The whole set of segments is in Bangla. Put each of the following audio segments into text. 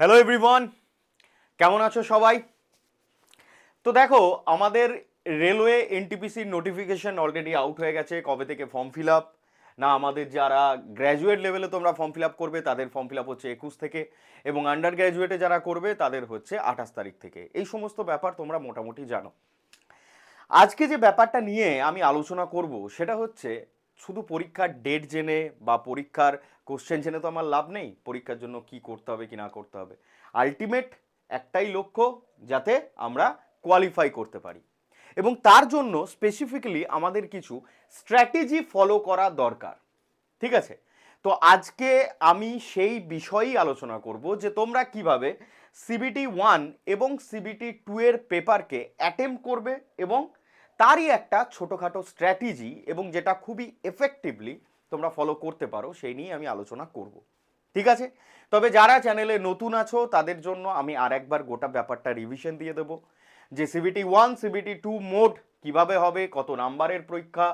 হ্যালো এভরিওয়ান কেমন আছো সবাই? তো দেখো, আমাদের রেলওয়ে এনটিপিসির নোটিফিকেশন অলরেডি আউট হয়ে গেছে। কবে থেকে ফর্ম ফিল আপ না, আমাদের যারা গ্র্যাজুয়েট লেভেলে তোমরা ফর্ম ফিল আপ করবে, তাদের ফর্ম ফিল আপ হচ্ছে একুশ থেকে এবং আন্ডার গ্র্যাজুয়েটে যারা করবে, তাদের হচ্ছে আঠাশ তারিখ থেকে। এই সমস্ত ব্যাপার তোমরা মোটামুটি জানো। আজকে যে ব্যাপারটা নিয়ে আমি আলোচনা করব, সেটা হচ্ছে শুধু পরীক্ষার ডেট জেনে বা পরীক্ষার কোশ্চেন জেনে তো আমার লাভ নেই। পরীক্ষার জন্য কি করতে হবে, কি না করতে হবে। আলটিমেট একটাই লক্ষ্য যাতে আমরা কোয়ালিফাই করতে পারি। এবং তার জন্য স্পেসিফিক্যালি আমাদের কিছু স্ট্র্যাটেজি ফলো করা দরকার। ঠিক আছে? তো আজকে আমি সেই বিষয়েই আলোচনা করব যে তোমরা কীভাবে সিবিটি ওয়ান এবং সিবিটি টু এর পেপারকে অ্যাটেম্প করবে এবং তারই একটা ছোটোখাটো স্ট্র্যাটেজি এবং যেটা খুবই এফেক্টিভলি তোমরা ফলো করতে পারো, সেই নিয়ে আমি আলোচনা করব। ঠিক আছে? তবে যারা চ্যানেলে নতুন আছো, তাদের জন্য আমি আর একবার গোটা ব্যাপারটা রিভিশন দিয়ে দেবো। যে CBT one CBT two mode কীভাবে হবে, কত নাম্বারের পরীক্ষা,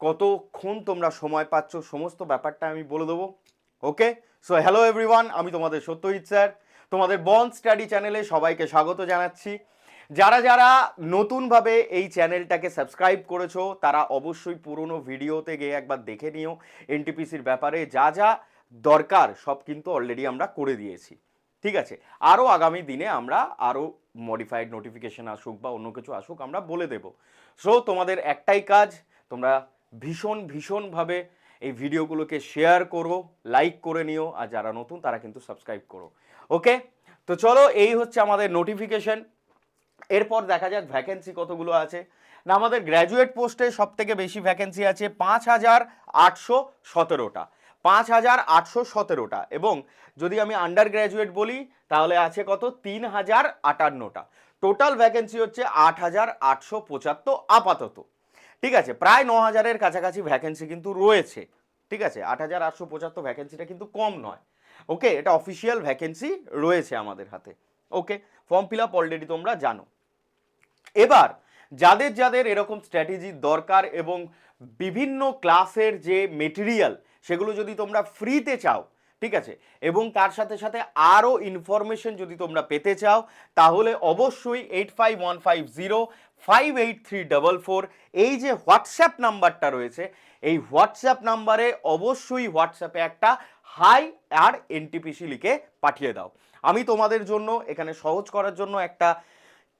কতক্ষণ তোমরা সময় পাচ্ছ, সমস্ত ব্যাপারটা আমি বলে দেবো। ওকে? সো হ্যালো এভরিওয়ান আমি তোমাদের সত্যজিৎ স্যার। তোমাদের বন স্টাডি চ্যানেলে সবাইকে স্বাগত জানাচ্ছি। যারা যারা নতুনভাবে এই চ্যানেলটাকে সাবস্ক্রাইব করেছ, তারা অবশ্যই পুরনো ভিডিওতে গিয়ে একবার দেখে নিও এনটিপিসির ব্যাপারে। যা যা দরকার, সব কিন্তু অলরেডি আমরা করে দিয়েছি। ঠিক আছে? আরও আগামী দিনে আমরা আরও মডিফাইড নোটিফিকেশন আসুক বা অন্য কিছু আসুক, আমরা বলে দেব। সো তোমাদের একটাই কাজ, তোমরা ভীষণ, ভীষণভাবে এই ভিডিওগুলোকে শেয়ার করো লাইক করে নিও, আর যারা নতুন, তারা কিন্তু সাবস্ক্রাইব করো। ওকে তো চলো, এই হচ্ছে আমাদের নোটিফিকেশন এরপর দেখা যাক ভ্যাকেন্সি কতগুলো আছে। না, আমাদের গ্র্যাজুয়েট পোস্টে সব থেকে বেশি ভ্যাকেন্সি আছে পাঁচ হাজার আটশো সতেরোটা। পাঁচ হাজার আটশো সতেরোটা। এবং যদি আমি আন্ডার গ্র্যাজুয়েট বলি, তাহলে আছে কত? তিন হাজার আটান্নটা। টোটাল ভ্যাকেন্সি হচ্ছে আট হাজার আটশো পঁচাত্তর আপাতত। ঠিক আছে, প্রায় ন হাজারের কাছাকাছি ভ্যাকেন্সি কিন্তু রয়েছে। ঠিক আছে, আট হাজার আটশো পঁচাত্তর ভ্যাকেন্সিটা কিন্তু কম নয়। ওকে এটা অফিসিয়াল ভ্যাকেন্সি রয়েছে আমাদের হাতে। Okay form fill up already তোমরা জানো। এবার, যাদের যাদের এরকম স্ট্র্যাটেজির দরকার এবং বিভিন্ন ক্লাসের যে মেটেরিয়াল সেগুলো যদি তোমরা ফ্রিতে চাও, ঠিক আছে? এবং তার সাথে সাথে আরও ইনফরমেশন যদি তোমরা পেতে চাও, তাহলে অবশ্যই eight five one five zero five eight three double four এই যে হোয়াটসঅ্যাপ নাম্বারটা রয়েছে, এই হোয়াটসঅ্যাপ নাম্বারে অবশ্যই হোয়াটসঅ্যাপে একটা হাই আর এনটিপিসি লিখে পাঠিয়ে দাও। আমি তোমাদের জন্য এখানে সহজ করার জন্য একটা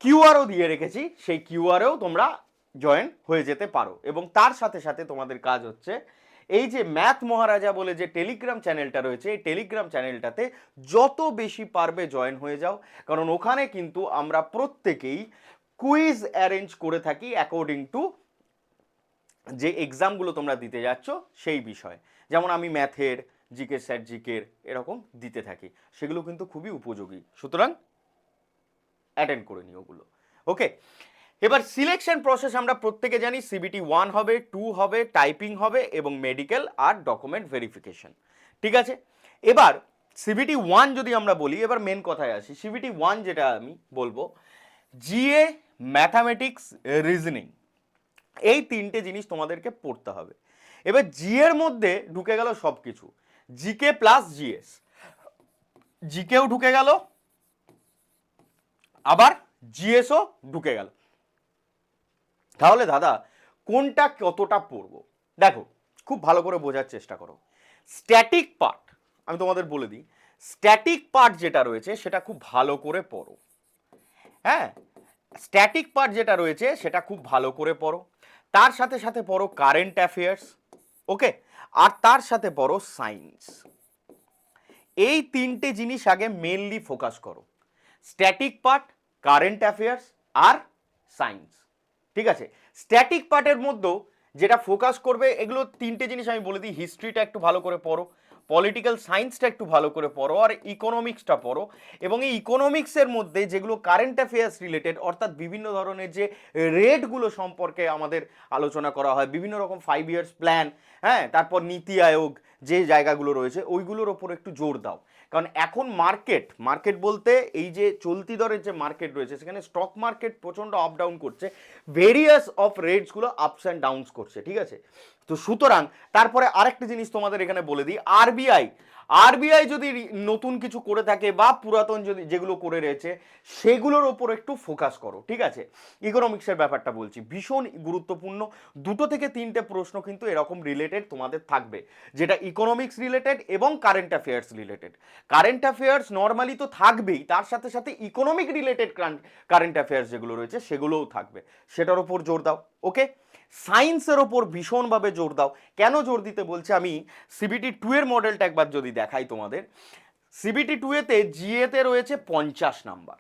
কিউআরও দিয়ে রেখেছি। সেই কিউআরেও তোমরা জয়েন হয়ে যেতে পারো। এবং তার সাথে সাথে তোমাদের কাজ হচ্ছে এই যে ম্যাথ মহারাজা বলে যে টেলিগ্রাম চ্যানেলটা রয়েছে, এই টেলিগ্রাম চ্যানেলটাতে যত বেশি পারবে জয়েন হয়ে যাও। কারণ ওখানে কিন্তু আমরা প্রত্যেকেই কুইজ অ্যারেঞ্জ করে থাকি অ্যাকর্ডিং টু যে এক্সামগুলো তোমরা দিতে যাচ্ছ সেই বিষয়ে। যেমন আমি ম্যাথের জিকে স্যার জিকের এরকম দিতে থাকি। সেগুলো কিন্তু খুবই উপযোগী। সুতরাং অ্যাটেন্ড করে নিই ওগুলো। ওকে এবার সিলেকশন প্রসেস আমরা প্রত্যেকে জানি সিবিটি ওয়ান হবে টু হবে টাইপিং হবে এবং মেডিকেল আর ডকুমেন্ট ভেরিফিকেশন ঠিক আছে? এবার সিবিটি ওয়ান যদি আমরা বলি, এবার মেন কথায় আসি। সিবিটি ওয়ান যেটা আমি বলব জিএ ম্যাথামেটিক্স রিজনিং এই তিনটে জিনিস তোমাদেরকে পড়তে হবে। এবার জি এর মধ্যে ঢুকে গেল সব কিছু জিকে প্লাস জিএস জিকেও ঢুকে গেল, আবার জিএসও ঢুকে গেল। তাহলে দাদা, কোনটা কতটা পড়ব? দেখো, খুব ভালো করে বোঝার চেষ্টা করো। স্ট্যাটিক পার্ট আমি তোমাদের বলে দিই স্ট্যাটিক পার্ট যেটা রয়েছে সেটা খুব ভালো করে পড়ো। হ্যাঁ? স্ট্যাটিক পার্ট যেটা রয়েছে সেটা খুব ভালো করে পড়ো। তার সাথে সাথে পড়ো কারেন্ট অ্যাফেয়ার্স ওকে আর তার সাথে পড়ো সায়েন্স এই তিনটে জিনিস আগে মেনলি ফোকাস করো। স্ট্যাটিক পার্ট কারেন্ট অ্যাফেয়ার্স আর সায়েন্স ঠিক আছে? স্ট্যাটিক পার্টের মধ্যেও যেটা ফোকাস করবে, এগুলো তিনটে জিনিস আমি বলে দিই। হিস্ট্রিটা একটু ভালো করে পড়ো। পলিটিক্যাল সায়েন্সটা একটু ভালো করে পড়ো আর ইকোনমিক্সটা পড়ো। এবং এই ইকোনমিক্সের মধ্যে যেগুলো কারেন্ট অ্যাফেয়ার্স রিলেটেড অর্থাৎ বিভিন্ন ধরনের যে রেটগুলো সম্পর্কে আমাদের আলোচনা করা হয়, বিভিন্ন রকম ফাইভ ইয়ার্স প্ল্যান হ্যাঁ তারপর নীতি আয়োগ যে জায়গাগুলো রয়েছে, ওইগুলোর ওপর একটু জোর দাও। কারণ এখন মার্কেট মার্কেট বলতে এই যে চলতি দরের যে মার্কেট রয়েছে, সেখানে স্টক মার্কেট প্রচণ্ড আপ ডাউন করছে ভেরিয়াস অফ রেটসগুলো আপস অ্যান্ড ডাউনস করছে, ঠিক আছে? তো সুতরাং তারপরে আরেকটা জিনিস তোমাদের এখানে বলে দিই আরবিআই আরবিআই যদি নতুন কিছু করে থাকে বা পুরাতন যদি যেগুলো করে রয়েছে, সেগুলোর ওপর একটু ফোকাস করো, ঠিক আছে? ইকোনমিক্সের ব্যাপারটা বলছি, ভীষণ গুরুত্বপূর্ণ। দুটো থেকে তিনটে প্রশ্ন কিন্তু এরকম রিলেটেড তোমাদের থাকবে, যেটা ইকোনমিক্স রিলেটেড এবং current affairs related current affairs normally তো থাকবেই, তার সাথে সাথে ইকোনমিক রিলেটেড কারেন্ট অ্যাফেয়ার্স যেগুলো রয়েছে, সেগুলোও থাকবে। সেটার ওপর জোর দাও ওকে সায়েন্সের ওপর ভীষণভাবে জোর দাও। কেন জোর দিতে বলছে আমি? সিবিটি টু এর মডেলটা একবার যদি দেখাই তোমাদের। সিবিটি টু এতে জিএতে রয়েছে পঞ্চাশ নাম্বার।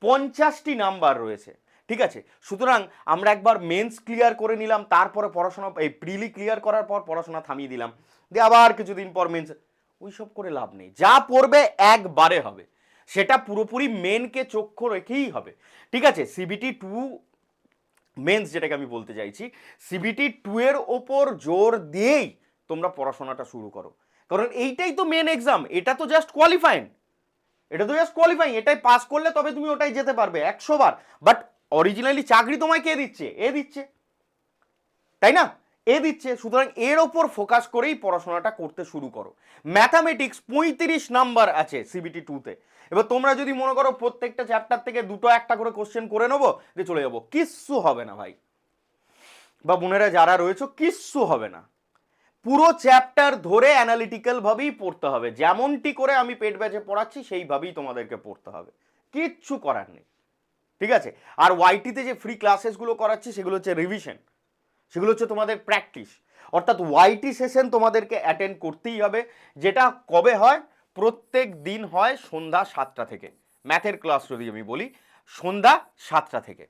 পঞ্চাশটি নাম্বার রয়েছে। ঠিক আছে? সুতরাং আমরা একবার মেন্স ক্লিয়ার করে নিলাম, তারপরে পড়াশোনা, এই প্রিলি ক্লিয়ার করার পর পড়াশোনা থামিয়ে দিলাম। দিয়ে আবার কিছুদিন পর মেন্স ওইসব করে লাভ নেই। যা পড়বে একবারে হবে। সেটা পুরোপুরি মেনকে চক্ষু রেখেই হবে। ঠিক আছে? সিবিটি টু মেন্স যেটাকে আমি বলতে চাইছি সিবিটি টু এর ওপর জোর দিয়েই তোমরা পড়াশোনাটা শুরু করো। কারণ এইটাই তো মেন এক্সাম এটা তো জাস্ট কোয়ালিফাইং এটা তো জাস্ট কোয়ালিফাইং এটাই পাস করলে তবে তুমি ওটাই যেতে পারবে একশো বার। বাট অরিজিনালি চাকরি তোমায় কে দিচ্ছে? এ দিচ্ছে। তাই না? এ দিচ্ছে, সুতরাং এর ওপর ফোকাস করেই পড়াশোনাটা করতে শুরু করো। ম্যাথামেটিক্স পঁয়ত্রিশ নাম্বার আছে সিবিটি টুতে এবার তোমরা যদি মনে করো প্রত্যেকটা চ্যাপ্টার থেকে দুটো একটা করে কোশ্চেন করে নেব, দিয়ে চলে যাব। কিচ্ছু হবে না ভাই। বা বোনেরা যারা রয়েছে, কিচ্ছু হবে না। পুরো চ্যাপ্টার ধরে অ্যানালিটিক্যাল ভাবেই পড়তে হবে। যেমনটি করে আমি পেট ব্যাচে পড়াচ্ছি, সেইভাবেই তোমাদেরকে পড়তে হবে। কিচ্ছু করার নেই। ঠিক আছে? আর ওয়াইটিতে যে ফ্রি ক্লাসেসগুলো করাচ্ছি, সেগুলো হচ্ছে রিভিশন সেগুলো হচ্ছে তোমাদের প্র্যাকটিস অর্থাৎ ওয়াইটি সেশন তোমাদেরকে অ্যাটেন্ড করতেই হবে, যেটা কবে হয়? প্রত্যেক দিন হয় সন্ধ্যা সাতটা থেকে। ম্যাথের ক্লাস যদি আমি বলি, সন্ধ্যা সাতটা থেকে।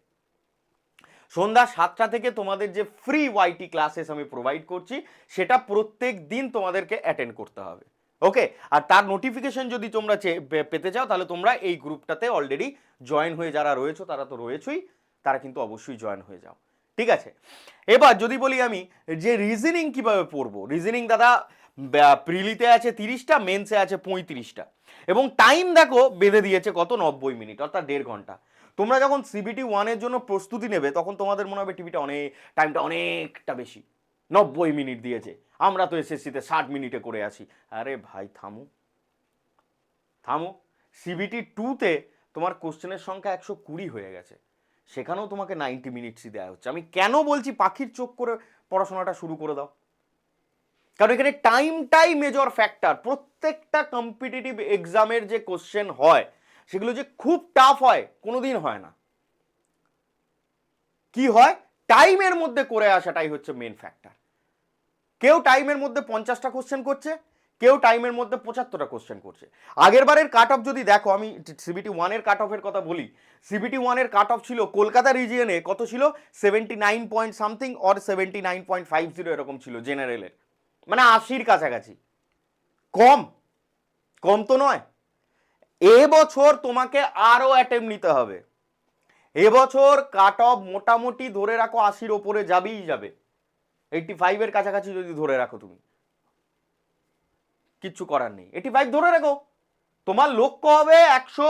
সন্ধ্যা সাতটা থেকে তোমাদের যে ফ্রি ওয়াইটি ক্লাসেস আমি প্রোভাইড করছি, সেটা প্রত্যেক দিন তোমাদেরকে অ্যাটেন্ড করতে হবে। ওকে আর তার নোটিফিকেশন যদি তোমরা পেতে চাও, তাহলে তোমরা এই গ্রুপটাতে অলরেডি জয়েন হয়ে যারা রয়েছো, তারা তো রয়েছই, তারা কিন্তু অবশ্যই জয়েন হয়ে যাও। ঠিক আছে? এবার যদি বলি আমি যে রিজনিং কীভাবে পড়ব? রিজনিং দাদা প্রিলিতে আছে তিরিশটা মেন্সে আছে পঁয়ত্রিশটা। এবং টাইম দেখো, বেঁধে দিয়েছে কত? নব্বই মিনিট, অর্থাৎ দেড় ঘণ্টা। তোমরা যখন সিবিটি ওয়ানের জন্য প্রস্তুতি নেবে, তখন তোমাদের মনে হবে টিভিটা অনেক টাইমটা অনেকটা বেশি। নব্বই মিনিট দিয়েছে। আমরা তো এসএসসিতে ষাট মিনিটে করে আসি আরে ভাই, থামো। থামো। সিবিটি টুতে তোমার কোশ্চেনের সংখ্যা একশো কুড়ি হয়ে গেছে। সেখানেও তোমাকে নাইনটি মিনিটসই দেওয়া হচ্ছে। আমি কেন বলছি পাখির চোখ করে পড়াশোনাটা শুরু করে দাও? কারণ এখানে টাইমটাই মেজর ফ্যাক্টর প্রত্যেকটা কম্পিটিটিভ এক্সামের যে কোশ্চেন হয়, সেগুলো যে খুব টাফ হয়, কোনোদিন হয় না। কি হয়? টাইমের মধ্যে করে আসাটাই হচ্ছে মেন ফ্যাক্টর কেউ টাইমের মধ্যে পঞ্চাশটা কোশ্চেন করছে কেউ টাইমের মধ্যে পঁচাত্তরটা কোশ্চেন করছে। আগের বারের কাট অফ যদি দেখো, আমি সিবিটি ওয়ানের কাট অফের কথা বলি সিবিটি ওয়ানের কাট অফ ছিল কলকাতা রিজিয়নে কত ছিল? Seventy nine point something or seventy nine point five zero এরকম ছিল জেনারেলের মানে আশির কাছাকাছি। কম। কম তো নয়। এবছর তোমাকে আরও অ্যাটেম্প নিতে হবে। এবছর কাট অফ মোটামুটি ধরে রাখো আশির ওপরে যাবেই যাবে। এইটটি ফাইভের কাছাকাছি যদি ধরে রাখো তুমি। কিচ্ছু করার নেই। এটি ফাইভ ধরে রাখো। তোমার লক্ষ্য হবে একশো,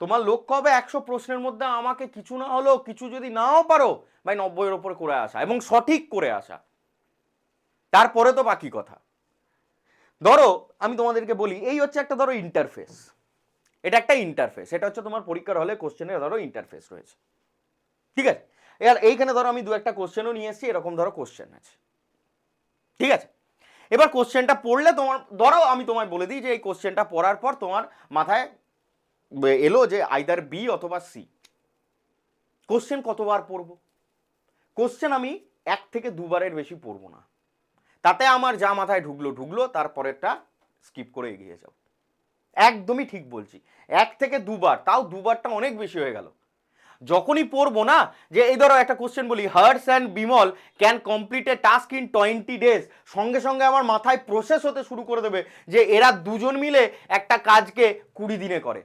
তোমার লক্ষ্য হবে একশো প্রশ্নের মধ্যে আমাকে কিছু না হলেও কিছু যদি নাও পারো, ভাই নব্বইয়ের ওপরে করে আসা এবং সঠিক করে আসা। তারপরে তো বাকি কথা। ধরো, আমি তোমাদেরকে বলি, এই হচ্ছে একটা ধরো ইন্টারফেস এটা একটা ইন্টারফেস এটা হচ্ছে তোমার পরীক্ষার হলে কোশ্চেনের ধরো ইন্টারফেস রয়েছে। ঠিক আছে? এবার এইখানে ধরো আমি দু একটা কোশ্চেনও নিয়ে এসেছি, এরকম ধরো কোশ্চেন আছে। ঠিক আছে? এবার কোশ্চেনটা পড়লে তোমার, ধরো আমি তোমায় বলে দিই যে এই কোশ্চেনটা পড়ার পর তোমার মাথায় এলো যে আইদার বি অথবা সি কোশ্চেন কতবার পড়ব? কোশ্চেন আমি এক থেকে দুবারের বেশি পড়ব না। তাতে আমার যা মাথায় ঢুকলো ঢুকলো, তারপরেরটা স্কিপ করে এগিয়ে যাও। একদমই ঠিক বলছি। এক থেকে দুবার, তাও দুবারটা অনেক বেশি হয়ে গেল। যখনই পড়ব না, যে এই ধরো একটা কোশ্চেন বলি Harts and Bimal can complete a task in twenty days সঙ্গে সঙ্গে আমার মাথায় প্রসেস হতে শুরু করে দেবে যে এরা দুজন মিলে একটা কাজকে কুড়ি দিনে করে।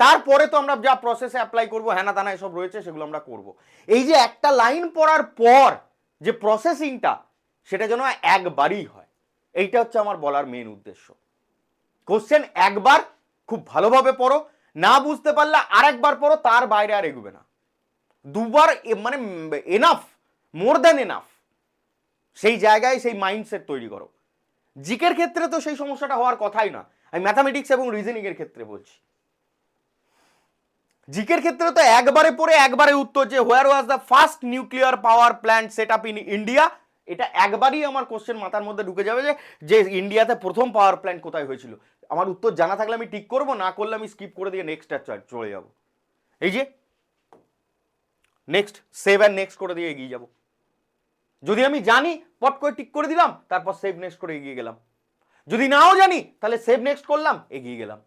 তারপরে তো আমরা যা প্রসেসে অ্যাপ্লাই করব, হ্যানা তানা এসব রয়েছে, সেগুলো আমরা করব। এই যে একটা লাইন পড়ার পর যে প্রসেসিংটা সেটা যেন একবারই হয়। এইটা হচ্ছে আমার বলার মেন উদ্দেশ্য। কোশ্চেন একবার খুব ভালোভাবে পড়ো না বুঝতে পারলে আরেকবার পড়ো, তার বাইরে আর এগোবে না। দুবার মানে এনাফ মোর দ্যান এনাফ সেই জায়গায় সেই মাইন্ডসেট তৈরি করো। জিকের ক্ষেত্রে তো সেই সমস্যাটা হওয়ার কথাই না। আমি ম্যাথামেটিক্স এবং রিজনিং এর ক্ষেত্রে বলছি। জিকের ক্ষেত্রে তো একবারে পড়ে, একবারে উত্তর যে where was the first nuclear power plant set up in India এটা একবারই আমার কোশ্চেন মাথার মধ্যে ঢুকে যাবে যে যে ইন্ডিয়াতে প্রথম পাওয়ার প্ল্যান্ট কোথায় হয়েছিল? আমার উত্তর জানা থাকলে আমি ঠিক করব, না করলে আমি স্কিপ করে দিয়ে নেক্সট চলে যাব। এই যে নেক্সট সেভ অ্যান্ড নেক্সট করে দিয়ে এগিয়ে যাব। যদি আমি জানি, পট করে টিক করে দিলাম, তারপর সেভ নেক্সট করে এগিয়ে গেলাম। যদি নাও জানি, তাহলে সেভ নেক্সট করলাম, এগিয়ে গেলাম।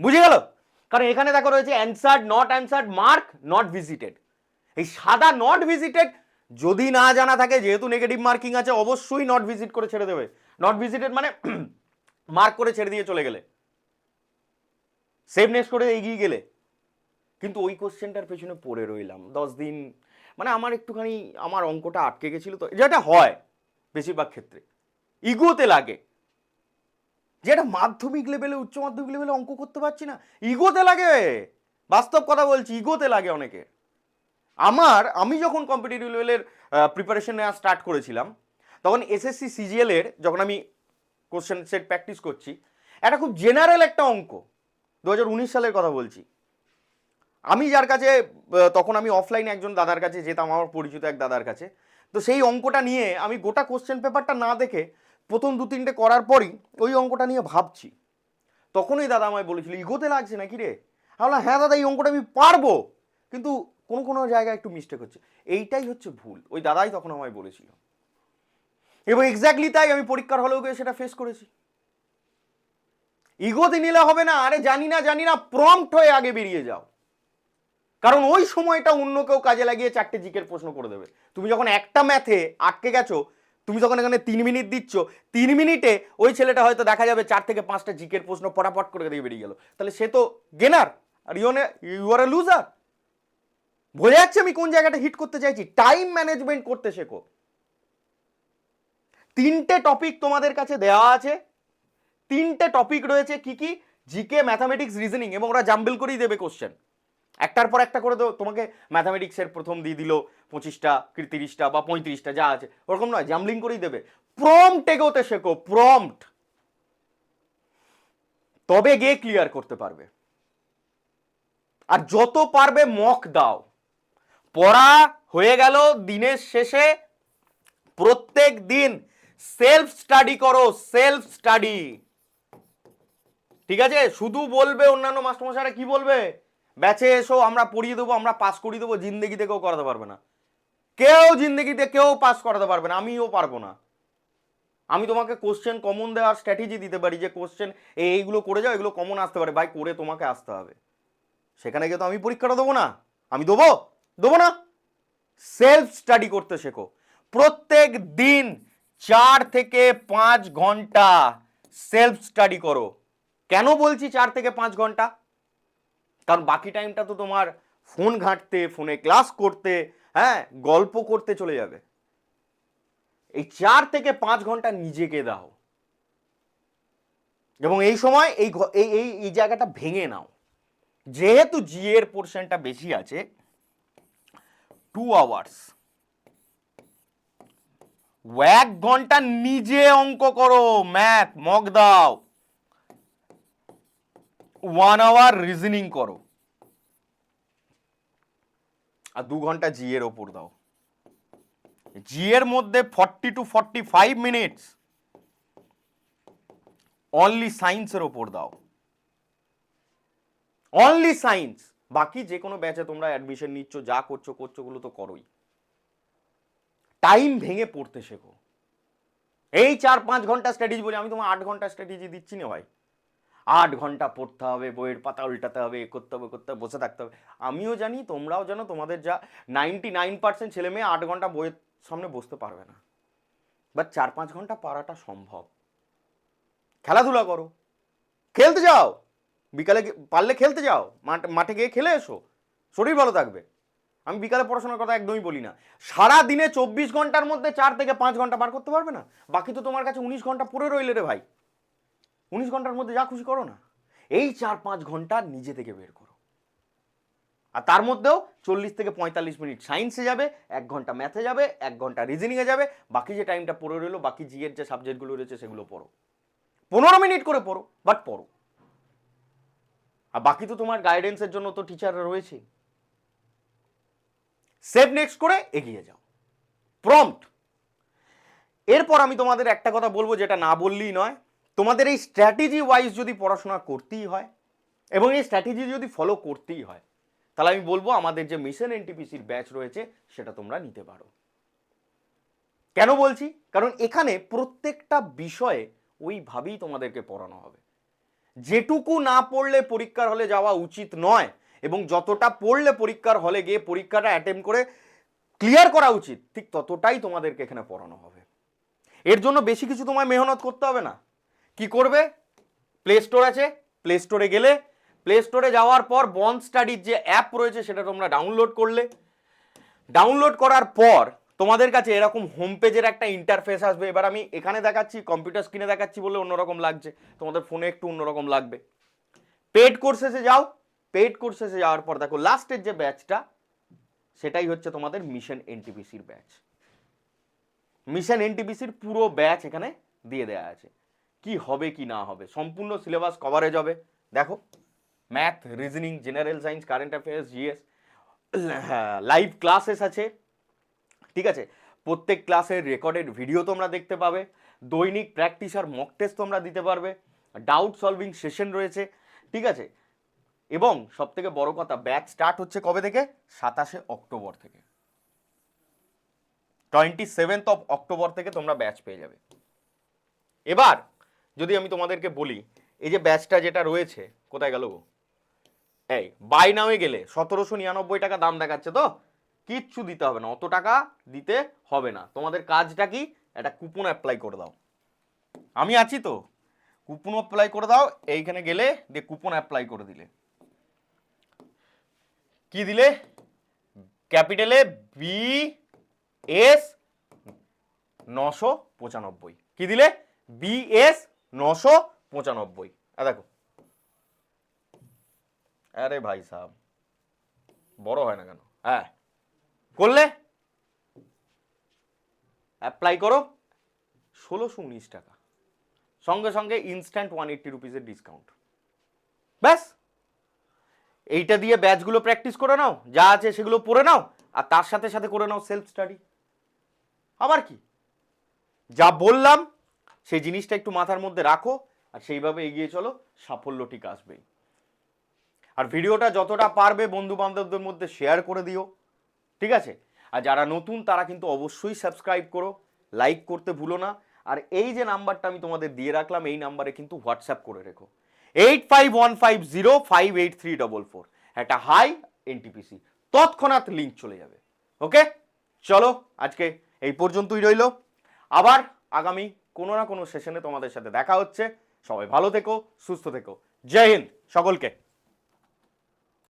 বুঝে গেল? কারণ এখানে দেখো রয়েছে answered not answered mark not visited এই সাদা নট ভিজিটেড যদি না জানা থাকে, যেহেতু নেগেটিভ মার্কিং আছে, অবশ্যই নট ভিজিট করে ছেড়ে দেবে। নট ভিজিটেড মানে মার্ক করে ছেড়ে দিয়ে চলে গেলে। সেভ নেক্সট করে এগিয়ে গেলে। কিন্তু ওই কোশ্চেনটার পেছনে পড়ে রইলাম। দশ দিন মানে আমার একটুখানি, আমার অঙ্কটা আটকে গেছিল তো। যেটা হয় বেশিরভাগ ক্ষেত্রে ইগোতে লাগে। যেটা মাধ্যমিক লেভেলে উচ্চ মাধ্যমিক লেভেলে অঙ্ক করতে পারছি না ইগোতে লাগে। বাস্তব কথা বলছি ইগোতে লাগে অনেকে। আমার, আমি যখন কম্পিটিটিভ লেভেলের প্রিপারেশন নেওয়া স্টার্ট করেছিলাম, তখন এসএসসি সিজিএল এর যখন আমি কোশ্চেন সেট প্র্যাকটিস করছি, একটা খুব জেনারেল একটা অঙ্ক দু হাজার উনিশ সালের কথা বলছি। আমি যার কাছে তখন আমি অফলাইনে একজন দাদার কাছে যেতাম, আমার পরিচিত এক দাদার কাছে। তো সেই অঙ্কটা নিয়ে আমি গোটা কোশ্চেন পেপারটা না দেখে প্রথম দু তিনটে করার পরই ওই অঙ্কটা নিয়ে ভাবছি। তখনই দাদা আমায় বলেছিল, ইগোতে লাগছে নাকি রে? আমি হ্যাঁ দাদা, এই অঙ্কটা আমি পারব। কিন্তু কোনো কোনো জায়গায় একটু মিস্টেক হচ্ছে। এইটাই হচ্ছে ভুল। ওই দাদাই তখন আমায় বলেছিল। এবং এক্স্যাক্টলি তাই আমি পরীক্ষার হলেও গিয়ে সেটা ফেস করেছি। ইগোতে নিলে হবে না। আরে জানি না জানি না প্রম্পট হয়ে আগে বেরিয়ে যাও। কারণ ওই সময়টা অন্য কেউ কাজে লাগিয়ে চারটে জিকের প্রশ্ন করে দেবে। তুমি যখন একটা ম্যাথে আটকে গেছো, তুমি যখন এখানে তিন মিনিট দিচ্ছ, তিন মিনিটে ওই ছেলেটা হয়তো দেখা যাবে চার থেকে পাঁচটা জিকের প্রশ্ন পটাপট করে দিয়ে বেরিয়ে গেল। তাহলে সে তো gainer are you or a loser বোঝা যাচ্ছে আমি কোন জায়গাটা হিট করতে চাইছি। টাইম ম্যানেজমেন্ট করতে শেখো। তিনটে টপিক তোমাদের কাছে দেওয়া আছে। তিনটে টপিক রয়েছে কি কি? জিকে ম্যাথামেটিক্স রিজনিং এবং ওরা জাম্বেল করেই দেবে কোশ্চেন একটার পর একটা করে তোমাকে ম্যাথামেটিক্সের প্রথম দিয়ে দিল পঁচিশটা, তিরিশটা বা পঁয়ত্রিশটা, যা আছে। ওরকম নয় জাম্বলিং করেই দেবে। প্রম্পট এগোতে শেখো প্রম্পট তবে গিয়ে ক্লিয়ার করতে পারবে। আর যত পারবে মক দাও। পড়া হয়ে গেল দিনের শেষে। প্রত্যেক দিন সেলফ স্টাডি করো সেলফ স্টাডি ঠিক আছে? শুধু বলবে অন্যান্য মাস্টারমশাইরা কি বলবে? ব্যাচে এসো, আমরা পড়িয়ে দেবো, আমরা পাস করিয়ে দেবো, জিন্দেগিতে কেউ করাতে পারবে না। কেউ জিন্দেগিতে কেউ পাস করাতে পারবে না, আমিও পারব না। আমি তোমাকে কোশ্চেন কমন দেওয়ার স্ট্র্যাটেজি দিতে পারি যে কোশ্চেন এইগুলো করে যাও, এগুলো কমন আসতে পারে। ভাই, করে তোমাকে আসতে হবে। সেখানে গিয়ে তো আমি পরীক্ষাটা দেবো না, আমি দেবো? দেবো না? সেলফ স্টাডি করতে শেখো। প্রত্যেক দিন চার থেকে পাঁচ ঘণ্টা সেলফ স্টাডি করো। কেন বলছি চার থেকে পাঁচ ঘণ্টা? কারণ বাকি টাইমটা তো তোমার ফোন ঘাঁটতে ফোনে ক্লাস করতে হ্যাঁ গল্প করতে চলে যাবে। এই চার থেকে পাঁচ ঘণ্টা নিজেকে দাও। এবং এই সময় এই এই এই জায়গাটা ভেঙে নাও। যেহেতু জি এর পোর্শনটা বেশি আছে টু আওয়ার্স এক ঘণ্টা নিজে অঙ্ক করো ম্যাথ মক দাও। ওয়ান আওয়ার রিজনিং করো। আর দু ঘণ্টা জি এর ওপর দাও। জি এর মধ্যে forty two forty five minutes only সায়েন্সের ওপর দাও। অনলি সায়েন্স বাকি যে কোনো ব্যাচে তোমরা অ্যাডমিশন নিচ্ছ, যা করছ করছগুলো তো করোই। টাইম ভেঙে পড়তে শেখো। এই চার পাঁচ ঘণ্টা স্ট্র্যাটেজি বলি আমি তোমার আট ঘণ্টা স্ট্র্যাটেজি দিচ্ছি না ভাই। আট ঘণ্টা পড়তে হবে, বইয়ের পাতা উল্টাতে হবে, এ করতে হবে করতে হবে, বসে থাকতে হবে। আমিও জানি তোমরাও জানো তোমাদের যা নাইনটি নাইন পার্সেন্ট ছেলে মেয়ে আট ঘণ্টা বইয়ের সামনে বসতে পারবে না। বা চার পাঁচ ঘণ্টা পারাটা সম্ভব। খেলাধুলা করো। খেলতে যাও। বিকালে পারলে খেলতে যাও। মাঠ- গিয়ে খেলে এসো। শরীর ভালো থাকবে। আমি বিকালে পড়াশোনার কথা একদমই বলি না। সারা দিনে চব্বিশ ঘণ্টার মধ্যে চার থেকে পাঁচ ঘণ্টা বার করতে পারবে না? বাকি তো তোমার কাছে উনিশ ঘণ্টা পড়ে রইলে রে ভাই। উনিশ ঘণ্টার মধ্যে যা খুশি করো না। এই চার পাঁচ ঘণ্টা নিজে থেকে বের করো। আর তার মধ্যেও চল্লিশ থেকে পঁয়তাল্লিশ মিনিট সায়েন্সে যাবে, এক ঘণ্টা ম্যাথে যাবে, এক ঘণ্টা রিজনিংয়ে যাবে, বাকি যে টাইমটা পড়ে রইল, বাকি জিএর যে সাবজেক্টগুলো রয়েছে সেগুলো পড়ো। পনেরো মিনিট করে পড়ো, বাট পড়ো। আর বাকি তো তোমার গাইডেন্সের জন্য তো টিচাররা রয়েছেই। সেভ নেক্সট করে এগিয়ে যাও। প্রম্পট এরপর আমি তোমাদের একটা কথা বলব যেটা না বললেই নয়। তোমাদের এই স্ট্র্যাটেজি ওয়াইজ যদি পড়াশোনা করতেই হয় এবং এই স্ট্র্যাটেজি যদি ফলো করতেই হয়, তাহলে আমি বলব আমাদের যে মিশন এনটিপিসির ব্যাচ রয়েছে, সেটা তোমরা নিতে পারো। কেন বলছি? কারণ এখানে প্রত্যেকটা বিষয়ে ওইভাবেই তোমাদেরকে পড়ানো হবে। যেটুকু না পড়লে পরীক্ষার হলে যাওয়া উচিত নয় এবং যতটা পড়লে পরীক্ষার হলে গিয়ে পরীক্ষাটা অ্যাটেম্প করে ক্লিয়ার করা উচিত, ঠিক ততটাই তোমাদেরকে এখানে পড়ানো হবে। এর জন্য বেশি কিছু তোমায় মেহনত করতে হবে না। কি করবে? প্লে স্টোর আছে প্লে স্টোরে গেলে প্লে স্টোরে যাওয়ার পর বন স্টাডির যে অ্যাপ রয়েছে সেটা তোমরা ডাউনলোড করলে। ডাউনলোড করার পর তোমাদের কাছে এরকম হোম পেজের একটা ইন্টারফেস আসবে। এবার আমি এখানে দেখাচ্ছি কম্পিউটার স্ক্রিনে দেখাচ্ছি বলে অন্যরকম লাগছে। তোমাদের ফোনে একটু অন্যরকম লাগবে। পেড কোর্সেসে যাও। পেড কোর্সেসে যাওয়ার পর দেখো লাস্টের যে ব্যাচটা সেটাই হচ্ছে তোমাদের মিশন এনটিপিসির ব্যাচ মিশন এনটিপিসির পুরো ব্যাচ এখানে দিয়ে দেওয়া আছে। কি হবে, কি না হবে, সম্পূর্ণ সিলেবাস কভারেজ হবে। দেখো math reasoning general science current affairs GS live classes আছে। ঠিক আছে? প্রত্যেক ক্লাসের রেকর্ডেড ভিডিও তোমরা দেখতে পাবে, দৈনিক প্র্যাকটিস আর মক টেস্ট তোমরা দিতে পারবে ডাউট সলভিং সেশন রয়েছে, ঠিক আছে? এবং সব থেকে বড় কথা ব্যাচ স্টার্ট হচ্ছে কবে থেকে? সাতাশে অক্টোবর থেকে। টোয়েন্টি সেভেন্থ অফ অক্টোবর থেকে তোমরা ব্যাচ পেয়ে যাবে। এবার, যদি আমি তোমাদেরকে বলি, এই যে ব্যাচটা যেটা রয়েছে, কোথায় গেল এই বাই নামে গেলে সতেরোশো নিরানব্বই টাকা দাম দেখাচ্ছে তো? কিচ্ছু দিতে হবে না, অত টাকা দিতে হবে না। তোমাদের কাজটা কি? একটা কুপন অ্যাপ্লাই করে দাও। আমি আছি তো। কুপন অ্যাপ্লাই করে দাও, এইখানে গেলে দিয়ে কুপন অ্যাপ্লাই করে দিলে। কি দিলে? ক্যাপিটালে বি এস নশো পঁচানব্বই। কি দিলে? বি এস নশো পঁচানব্বই। দেখো। আরে ভাই সাহেব বড় হয় না কেন? হ্যাঁ। করলে? অ্যাপ্লাই করো। ষোলোশো উনিশ টাকা। সঙ্গে সঙ্গে ইনস্ট্যান্ট ওয়ান এইট্টি রুপিসের ডিসকাউন্ট ব্যাস। এইটা দিয়ে ব্যাচগুলো প্র্যাকটিস করে নাও। যা আছে সেগুলো পড়ে নাও। আর তার সাথে সাথে করে নাও সেলফ স্টাডি আবার কি? যা বললাম, সেই জিনিসটা একটু মাথার মধ্যে রাখো। আর সেইভাবে এগিয়ে চলো। সাফল্য ঠিক আসবেই। আর ভিডিওটা যতটা পারবে বন্ধু বান্ধবদের মধ্যে শেয়ার করে দিও। ঠিক আছে? আর যারা নতুন, তারা কিন্তু অবশ্যই সাবস্ক্রাইব করো লাইক করতে ভুলো না। আর এই যে নাম্বারটা আমি তোমাদের দিয়ে রাখলাম, এই নাম্বারে কিন্তু হোয়াটসঅ্যাপ করে রেখো। Eight five one five zero five eight three double four একটা হাই এনটিপিসি তৎক্ষণাৎ লিঙ্ক চলে যাবে। ওকে চলো, আজকে এই পর্যন্তই রইল। আবার আগামী কোনো না কোনো সেশনে তোমাদের সাথে দেখা হচ্ছে। সবাই ভালো থেকো, সুস্থ থেকো। জয় হিন্দ সকলকে।